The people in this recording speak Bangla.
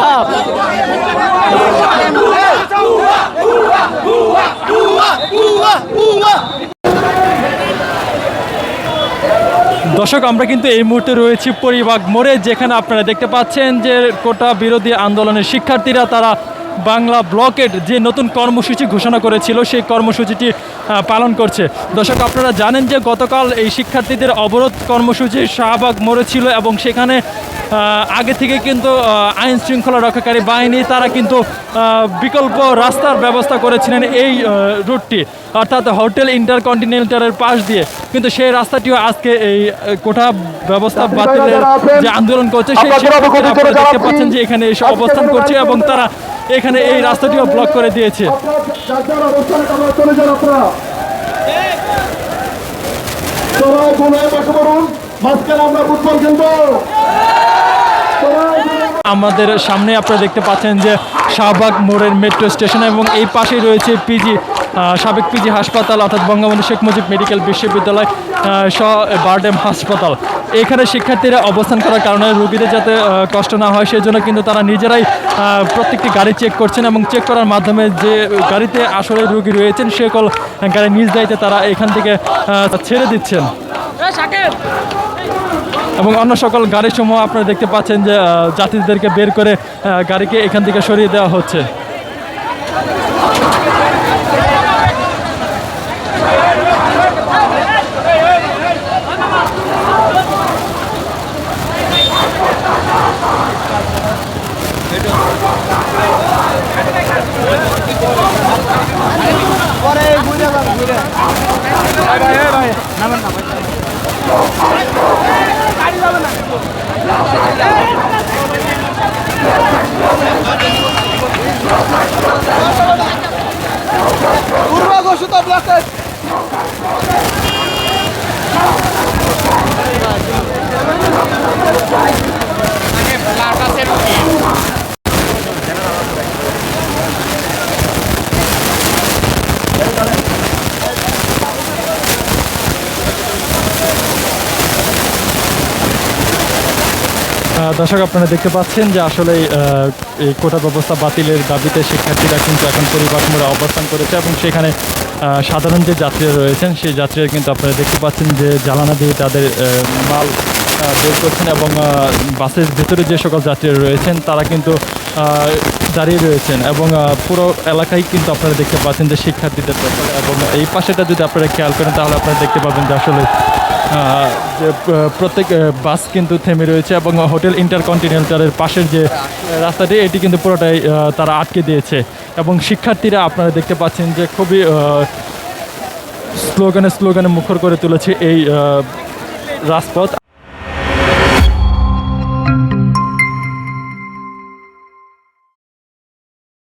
ভাব দর্শক, আমরা কিন্তু এই মুহূর্তে রয়েছি পরিবাগ মোড়ে, যেখানে আপনারা দেখতে পাচ্ছেন যে কোটা বিরোধী আন্দোলনের শিক্ষার্থীরা তারা বাংলা ব্লকের যে নতুন কর্মসূচি ঘোষণা করেছিল, সেই কর্মসূচিটি পালন করছে। দর্শক, আপনারা জানেন যে গতকাল এই শিক্ষার্থীদের অবরোধ কর্মসূচি শাহবাগ মোড়ে ছিল এবং সেখানে আগে থেকে কিন্তু আইন শৃঙ্খলা রক্ষাকারী বাহিনী তারা কিন্তু বিকল্প রাস্তার ব্যবস্থা করেছিলেন এই রুটটি। অর্থাৎ হোটেল ইন্টারকন্টিনেন্টালের পাশ দিয়ে। কিন্তু সেই রাস্তাটিও আজকে এই কোঠা ব্যবস্থা বাতিলের যে আন্দোলন করছে সেই আপনারা দেখতে পাচ্ছেন যে এখানে এসে অবস্থান করছে এবং তারা এখানে এই রাস্তাটিও ব্লক করে দিয়েছে। মাঝখানে আমরা ফুটবল খেলব। আমাদের সামনে আপনারা দেখতে পাচ্ছেন যে শাহবাগ মোড়ের মেট্রো স্টেশন এবং এই পাশেই রয়েছে পিজি সাবেক পিজি হাসপাতাল, অর্থাৎ বঙ্গবন্ধু শেখ মুজিব মেডিকেল বিশ্ববিদ্যালয় সহ বারডেম হাসপাতাল। এখানে শিক্ষার্থীরা অবস্থান করার কারণে রোগীদের যাতে কষ্ট না হয় সেই জন্য কিন্তু তারা নিজেরাই প্রত্যেকটি গাড়ি চেক করছেন এবং চেক করার মাধ্যমে যে গাড়িতে আসলে রোগী রয়েছেন, সকল গাড়ি নিজ দায়িত্বে তারা এখান থেকে ছেড়ে দিচ্ছেন। এবং অন্য সকল গাড়ির সমূহ আপনারা দেখতে পাচ্ছেন যে যাত্রীদেরকে বের করে গাড়িকে এখান থেকে সরিয়ে দেওয়া হচ্ছে। আহ, দর্শক, আপনারা দেখতে পাচ্ছেন যে আসলে এই কোটা ব্যবস্থা বাতিলের দাবিতে শিক্ষার্থীরা কিন্তু এখন পরিবার মোড়ে অবস্থান করেছে এবং সেখানে সাধারণ যে যাত্রীরা রয়েছেন, সেই যাত্রীরা কিন্তু আপনারা দেখতে পাচ্ছেন যে জ্বালানা দিয়ে তাদের মাল বের করছেন এবং বাসের ভেতরে যে সকল যাত্রীরা রয়েছেন, তারা কিন্তু দাঁড়িয়ে রয়েছেন এবং পুরো এলাকায় কিন্তু আপনারা দেখতে পাচ্ছেন যে শিক্ষার্থীদের এবং এই পাশেটা যদি আপনারা খেয়াল করেন, তাহলে আপনারা দেখতে পাবেন যে আসলে প্রত্যেক বাস কিন্তু থেমে রয়েছে এবং হোটেল ইন্টারকন্টিনেন্টালের পাশের যে রাস্তাটি, এটি কিন্তু পুরোটাই তারা আটকে দিয়েছে। এবং শিক্ষার্থীরা আপনারা দেখতে পাচ্ছেন যে খুবই স্লোগানে স্লোগানে মুখর করে তুলেছে এই রাজপথ।